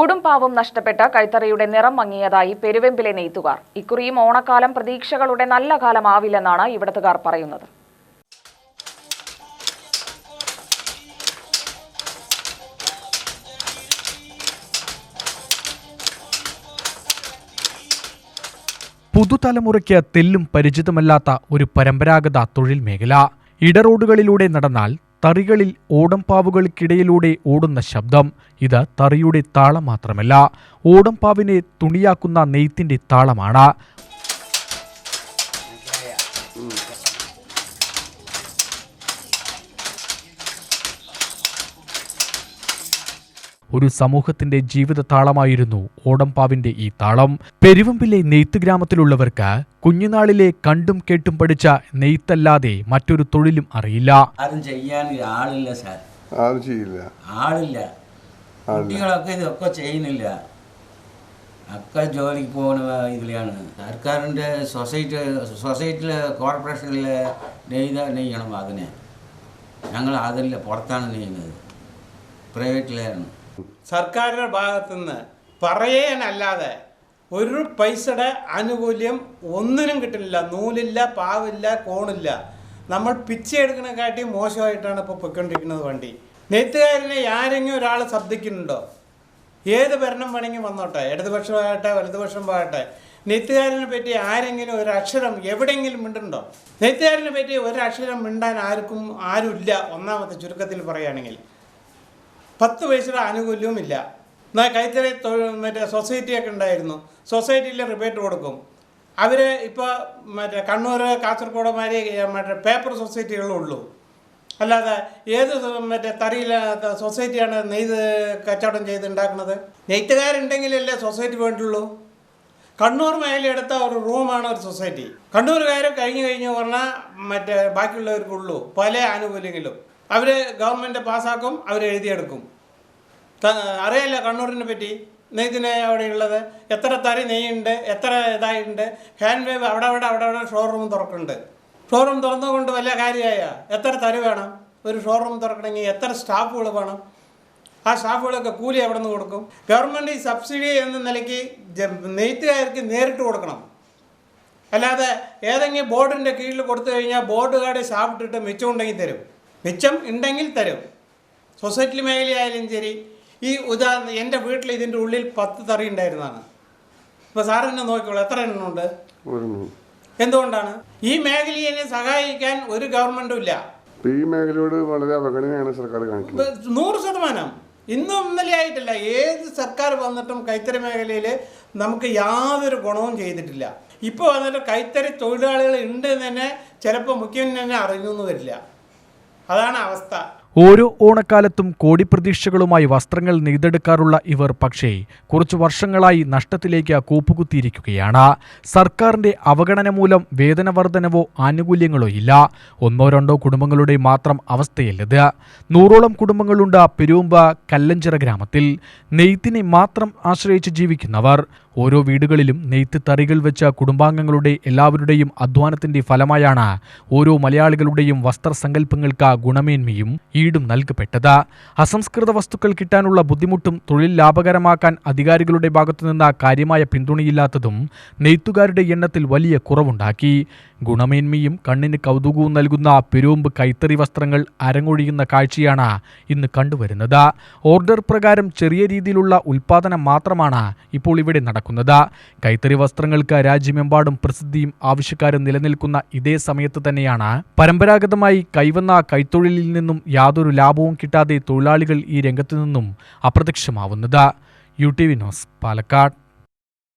ഊടും പാവും നഷ്ടപ്പെട്ട കൈത്തറിയുടെ നിറം മങ്ങിയതായി പെരുവെമ്പിലെ നെയ്ത്തുകാർ. ഇക്കുറിയും ഓണക്കാലം പ്രതീക്ഷകളുടെ നല്ല കാലമാവില്ലെന്നാണ് ഇവിടത്തുകാർ പറയുന്നത്. പുതുതലമുറയ്ക്ക് തെല്ലും പരിചിതമല്ലാത്ത ഒരു പരമ്പരാഗത തൊഴിൽ മേഖല. ഇടറോഡുകളിലൂടെ നടന്നാൽ തറികളിൽ ഓടംപാവുകൾക്കിടയിലൂടെ ഓടുന്ന ശബ്ദം ഇത് തറിയുടെ താളം മാത്രമല്ല. ഓടംപാവിനെ തുണിയാക്കുന്ന നെയ്ത്തിന്റെ താളമാണ്. ഒരു സമൂഹത്തിന്റെ ജീവിത താളമായിരുന്നു ഓടംപാവിന്റെ ഈ താളം. പെരുവമ്പിലെ നെയ്ത്ത് ഗ്രാമത്തിലുള്ളവർക്ക് കുഞ്ഞുനാളിലെ കണ്ടും കേട്ടും പഠിച്ച നെയ്ത്തല്ലാതെ മറ്റൊരു തൊഴിലും അറിയില്ല. ആരും ചെയ്യാൻ ആളില്ല സാർ. ആരും ചെയ്യില്ല. ആളില്ല. കുട്ടികളൊക്കെ ഇതൊക്കെ ചെയ്യുന്നില്ല. ഒക്കെ ജോലിക്ക് പോകുന്ന ഇതിലാണ്. സർക്കാരിന്റെ സൊസൈറ്റി സൊസൈറ്റിയിൽ കോർപ്പറേഷനിൽ നെയ്ത നെയ്യണം അതിനെ. ഞങ്ങൾ അതല്ല പുറത്താണ് നെയ്യുന്നത്. പ്രൈവറ്റിലാണ് സർക്കാരിന്റെ ഭാഗത്തുനിന്ന് പറയാനല്ലാതെ ഒരു പൈസയുടെ ആനുകൂല്യം ഒന്നിനും കിട്ടുന്നില്ല. നൂലില്ല പാവില്ല കോണില്ല. നമ്മൾ പിച്ചയെടുക്കണക്കാട്ടി മോശമായിട്ടാണ് ഇപ്പോൾ പൊയ്ക്കൊണ്ടിരിക്കുന്നത് വണ്ടി. നെയ്ത്തുകാരനെ ആരെങ്കിലും ഒരാൾ ശബ്ദിക്കുന്നുണ്ടോ? ഏത് ഭരണം വേണമെങ്കിൽ വന്നോട്ടെ. ഇടതുപക്ഷമാകട്ടെ വലതുപക്ഷം പോകട്ടെ നെയ്ത്തുകാരനെ പറ്റി ആരെങ്കിലും ഒരു അക്ഷരം എവിടെയെങ്കിലും മിണ്ടുണ്ടോ നെയ്ത്തുകാരനെ പറ്റി ഒരു അക്ഷരം മിണ്ടാൻ ആർക്കും ആരുമില്ല. ഒന്നാമത്തെ ചുരുക്കത്തിൽ പറയുകയാണെങ്കിൽ. പത്ത് പൈസയുടെ ആനുകൂല്യവും ഇല്ല എന്നാൽ കൈത്തറി മറ്റേ സൊസൈറ്റിയൊക്കെ ഉണ്ടായിരുന്നു. സൊസൈറ്റിയിൽ റിബേറ്റ് കൊടുക്കും. അവർ ഇപ്പോൾ മറ്റേ കണ്ണൂർ കാസർഗോഡ് മാതിരി മറ്റേ പേപ്പർ സൊസൈറ്റികളും ഉള്ളൂ. അല്ലാതെ ഏത് മറ്റേ തറിയിലെ സൊസൈറ്റിയാണ് നെയ്ത് കച്ചവടം ചെയ്ത് ഉണ്ടാക്കുന്നത്? നെയ്ത്തുകാരുണ്ടെങ്കിലല്ലേ സൊസൈറ്റി വേണ്ടുള്ളൂ. കണ്ണൂർ മേലെടുത്ത ഒരു റൂമാണ് ഒരു സൊസൈറ്റി കണ്ണൂരുകാർ കഴിഞ്ഞു കഴിഞ്ഞ് പറഞ്ഞാൽ മറ്റേ ബാക്കിയുള്ളവർക്കുള്ളൂ പല ആനുകൂല്യങ്ങളും. അവർ ഗവൺമെന്റ് പാസ്സാക്കും അവർ എഴുതിയെടുക്കും. അറിയില്ല അറിയാലോ കണ്ണൂരിനെ പറ്റി. അവിടെ അവിടെയുള്ളത്. എത്ര തറി നെയ്യുണ്ട് എത്ര ഇതായിട്ടുണ്ട്. ഹാൻഡ് വേവ് അവിടെ അവിടെ അവിടെ അവിടെ ഷോറൂം തുറക്കുന്നുണ്ട്. ഷോറൂം തുറന്നുകൊണ്ട് വല്ല കാര്യമായ. എത്ര തരി വേണം? ഒരു ഷോറൂം തുറക്കണമെങ്കിൽ എത്ര സ്റ്റാഫുകൾ വേണം? ആ സ്റ്റാഫുകളൊക്കെ കൂലി എവിടെ നിന്ന് കൊടുക്കും? ഗവൺമെന്റ് ഈ സബ്സിഡി എന്ന നിലയ്ക്ക് നെയ്ത്തുകാർക്ക് നേരിട്ട് കൊടുക്കണം. അല്ലാതെ ഏതെങ്കിലും ബോർഡിന്റെ കീഴിൽ കൊടുത്തു കഴിഞ്ഞാൽ ബോർഡുകാരെ സ്റ്റാഫ് ഇട്ടിട്ട് മിച്ചമുണ്ടെങ്കിൽ തരും. മിച്ചം ഉണ്ടെങ്കിൽ തരും. സൊസൈറ്റി മേഖലയായാലും ശരി. ഈ ഉദാഹരണം എന്റെ വീട്ടിൽ ഇതിന്റെ ഉള്ളിൽ പത്ത് തറി ഉണ്ടായിരുന്നതാണ്. ഇപ്പോൾ തന്നെ നോക്കിക്കോളൂ എത്ര എണ്ണമുണ്ട് എന്തുകൊണ്ടാണ്? ഈ മേഖലയെ സഹായിക്കാൻ ഒരു ഗവൺമെന്റും ഇല്ല. ഈ മേഖലയോട് വളരെ അവഗണനയാണ് സർക്കാർ കാണിക്കുന്നത്. നൂറ് ശതമാനം. ഇന്നും ഇന്നലെ ആയിട്ടില്ല. ഏത് സർക്കാർ വന്നിട്ടും കൈത്തറി മേഖലയിൽ നമുക്ക് യാതൊരു ഗുണവും ചെയ്തിട്ടില്ല. ഇപ്പോൾ വന്നിട്ട് കൈത്തറി തൊഴിലാളികൾ ഉണ്ട് എന്ന് തന്നെ ചിലപ്പോൾ മുഖ്യമന്ത്രി തന്നെ അറിഞ്ഞൊന്നും വരില്ല. അതാണ് അവസ്ഥ. ഓരോ ഓണക്കാലത്തും കോടി പ്രതീക്ഷകളുമായി വസ്ത്രങ്ങൾ നെയ്തെടുക്കാറുള്ള ഇവർ പക്ഷേ കുറച്ചു വർഷങ്ങളായി നഷ്ടത്തിലേക്ക് കൂപ്പുകുത്തിയിരിക്കുകയാണ്. സർക്കാരിന്റെ അവഗണന മൂലം വേതന വർധനവോ ആനുകൂല്യങ്ങളോ ഇല്ല. ഒന്നോ രണ്ടോ കുടുംബങ്ങളുടെ മാത്രം അവസ്ഥയല്ലത്. നൂറോളം കുടുംബങ്ങളുണ്ട് പെരുമ്പ കല്ലഞ്ചിറ ഗ്രാമത്തിൽ. നെയ്ത്തിനെ മാത്രം ആശ്രയിച്ച് ജീവിക്കുന്നവർ. ഓരോ വീടുകളിലും നെയ്ത്ത് തറികൾ വെച്ച കുടുംബാംഗങ്ങളുടെ എല്ലാവരുടെയും അധ്വാനത്തിന്റെ ഫലമായാണ് ഓരോ മലയാളികളുടെയും വസ്ത്രസങ്കല്പങ്ങൾക്ക് ഗുണമേന്മയും ഈടും നൽകപ്പെട്ടത്. അസംസ്കൃത വസ്തുക്കൾ കിട്ടാനുള്ള ബുദ്ധിമുട്ടും തൊഴിൽ ലാഭകരമാക്കാൻ അധികാരികളുടെ ഭാഗത്തുനിന്ന് കാര്യമായ പിന്തുണയില്ലാത്തതും നെയ്ത്തുകാരുടെ എണ്ണത്തിൽ വലിയ കുറവുണ്ടാക്കി. ഗുണമേന്മയും കണ്ണിന് കൗതുകവും നൽകുന്ന പെരുമ്പ് കൈത്തറി വസ്ത്രങ്ങൾ അരങ്ങൊഴിയുന്ന കാഴ്ചയാണ് ഇന്ന് കണ്ടുവരുന്നത്. ഓർഡർ പ്രകാരം ചെറിയ രീതിയിലുള്ള ഉൽപാദനം മാത്രമാണ് ഇപ്പോൾ ഇവിടെ നടക്കുന്നത്. കൈത്തറി വസ്ത്രങ്ങൾക്ക് രാജ്യമെമ്പാടും പ്രസിദ്ധിയും ആവശ്യക്കാരും നിലനിൽക്കുന്ന ഇതേ സമയത്ത് തന്നെയാണ്. പരമ്പരാഗതമായി കൈവന്ന കൈത്തൊഴിലിൽ നിന്നും യാതൊരു ലാഭവും കിട്ടാതെ തൊഴിലാളികൾ ഈ രംഗത്തു നിന്നും അപ്രത്യക്ഷമാവുന്നത്. U T V news Palakkad.